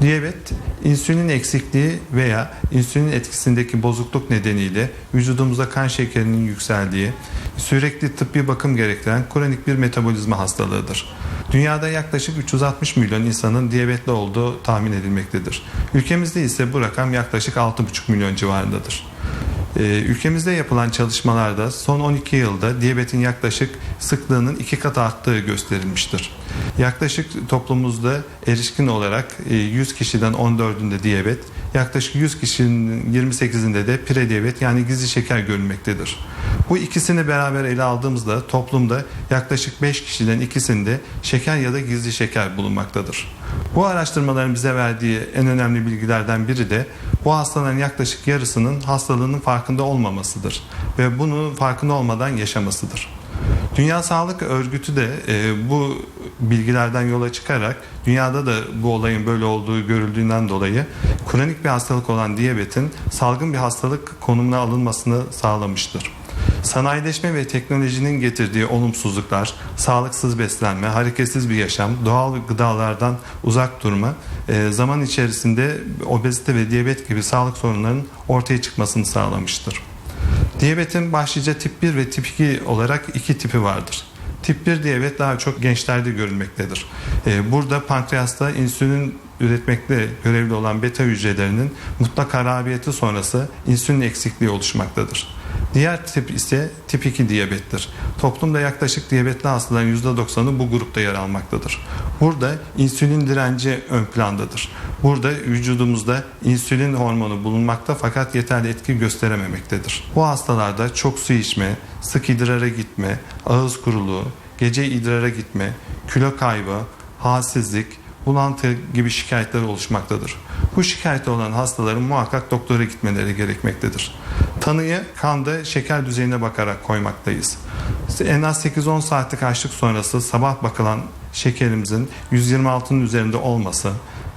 Diyabet, insülin eksikliği veya insülin etkisindeki bozukluk nedeniyle vücudumuzda kan şekerinin yükseldiği, sürekli tıbbi bakım gerektiren kronik bir metabolizma hastalığıdır. Dünyada yaklaşık 360 milyon insanın diyabetli olduğu tahmin edilmektedir. Ülkemizde ise bu rakam yaklaşık 6,5 milyon civarındadır. Ee, ülkemizde yapılan çalışmalarda son 12 yılda diyabetin yaklaşık sıklığının iki kat arttığı gösterilmiştir. Yaklaşık toplumumuzda erişkin olarak e, 100 kişiden 14'ünde diyabet, yaklaşık 100 kişinin 28'inde de prediyabet yani gizli şeker görülmektedir. Bu ikisini beraber ele aldığımızda toplumda yaklaşık 5 kişiden ikisinde şeker ya da gizli şeker bulunmaktadır. Bu araştırmaların bize verdiği en önemli bilgilerden biri de bu hastaların yaklaşık yarısının hastalığının farkında olmamasıdır ve bunu farkında olmadan yaşamasıdır. Dünya Sağlık Örgütü de e, bu bilgilerden yola çıkarak dünyada da bu olayın böyle olduğu görüldüğünden dolayı kronik bir hastalık olan diyabetin salgın bir hastalık konumuna alınmasını sağlamıştır. Sanayileşme ve teknolojinin getirdiği olumsuzluklar, sağlıksız beslenme, hareketsiz bir yaşam, doğal gıdalardan uzak durma e, zaman içerisinde obezite ve diyabet gibi sağlık sorunlarının ortaya çıkmasını sağlamıştır. Diyabetin başlıca tip 1 ve tip 2 olarak iki tipi vardır. Tip 1 diyabet daha çok gençlerde görülmektedir. Ee, Burada pankreasta insülin üretmekte görevli olan beta hücrelerinin mutlak harabiyeti sonrası insülin eksikliği oluşmaktadır. Diğer tip ise tip 2 diyabettir. Toplumda yaklaşık diyabetli hastaların %90'ı bu grupta yer almaktadır. Burada insülin direnci ön plandadır. Burada vücudumuzda insülin hormonu bulunmakta fakat yeterli etki gösterememektedir. Bu hastalarda çok su içme, sık idrara gitme, ağız kuruluğu, gece idrara gitme, kilo kaybı, halsizlik, bulantı gibi şikayetler oluşmaktadır. Bu şikayette olan hastaların muhakkak doktora gitmeleri gerekmektedir. Tanıyı kanda şeker düzeyine bakarak koymaktayız. En az 8-10 saatlik açlık sonrası sabah bakılan şekerimizin 126'nın üzerinde olması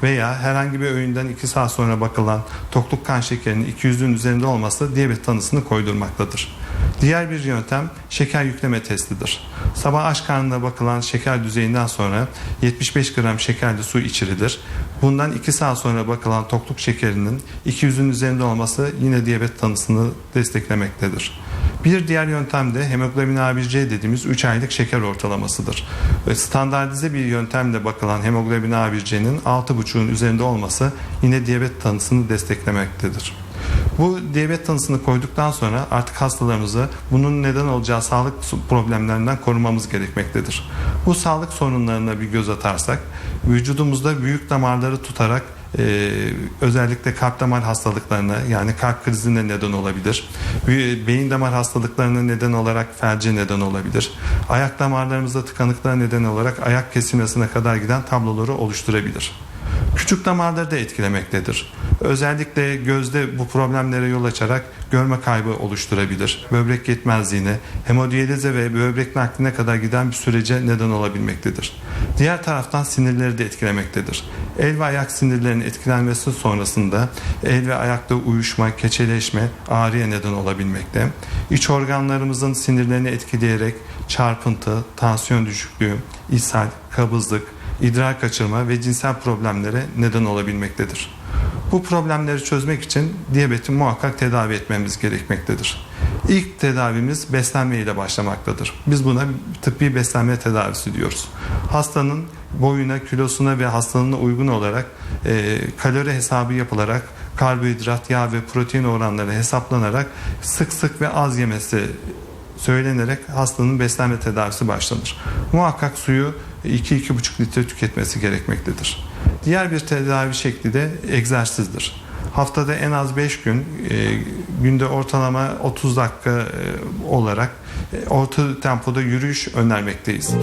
veya herhangi bir öğünden 2 saat sonra bakılan tokluk kan şekerinin 200'ün üzerinde olması diyabet tanısını koydurmaktadır. Diğer bir yöntem şeker yükleme testidir. Sabah aç karnına bakılan şeker düzeyinden sonra 75 gram şekerli su içirilir. Bundan 2 saat sonra bakılan tokluk şekerinin 200'ün üzerinde olması yine diyabet tanısını desteklemektedir. Bir diğer yöntem de hemoglobin A1C dediğimiz 3 aylık şeker ortalamasıdır. Standartize bir yöntemle bakılan hemoglobin A1C'nin 6,5'un üzerinde olması yine diyabet tanısını desteklemektedir. Bu diyabet tanısını koyduktan sonra artık hastalarımızı bunun neden olacağı sağlık problemlerinden korumamız gerekmektedir. Bu sağlık sorunlarına bir göz atarsak vücudumuzda büyük damarları tutarak ee, özellikle kalp damar hastalıklarına yani kalp krizine neden olabilir. Beyin damar hastalıklarına neden olarak felce neden olabilir. Ayak damarlarımızda tıkanıklığa neden olarak ayak kesilmesine kadar giden tabloları oluşturabilir. Küçük damarları da etkilemektedir. Özellikle gözde bu problemlere yol açarak görme kaybı oluşturabilir. Böbrek yetmezliğine, hemodiyalize ve böbrek nakline kadar giden bir sürece neden olabilmektedir. Diğer taraftan sinirleri de etkilemektedir. El ve ayak sinirlerinin etkilenmesi sonrasında el ve ayakta uyuşma, keçeleşme, ağrıya neden olabilmekte. İç organlarımızın sinirlerini etkileyerek çarpıntı, tansiyon düşüklüğü, ishal, kabızlık, idrar kaçırma ve cinsel problemlere neden olabilmektedir. Bu problemleri çözmek için diyabeti muhakkak tedavi etmemiz gerekmektedir. İlk tedavimiz beslenme ile başlamaktadır. Biz buna tıbbi beslenme tedavisi diyoruz. Hastanın boyuna, kilosuna ve hastalığına uygun olarak e, kalori hesabı yapılarak karbonhidrat, yağ ve protein oranları hesaplanarak sık sık ve az yemesi söylenerek hastanın beslenme tedavisi başlanır. Muhakkak suyu 2-2,5 litre tüketmesi gerekmektedir. Diğer bir tedavi şekli de egzersizdir. Haftada en az 5 gün, e, günde ortalama 30 dakika e, olarak e, orta tempoda yürüyüş önermekteyiz.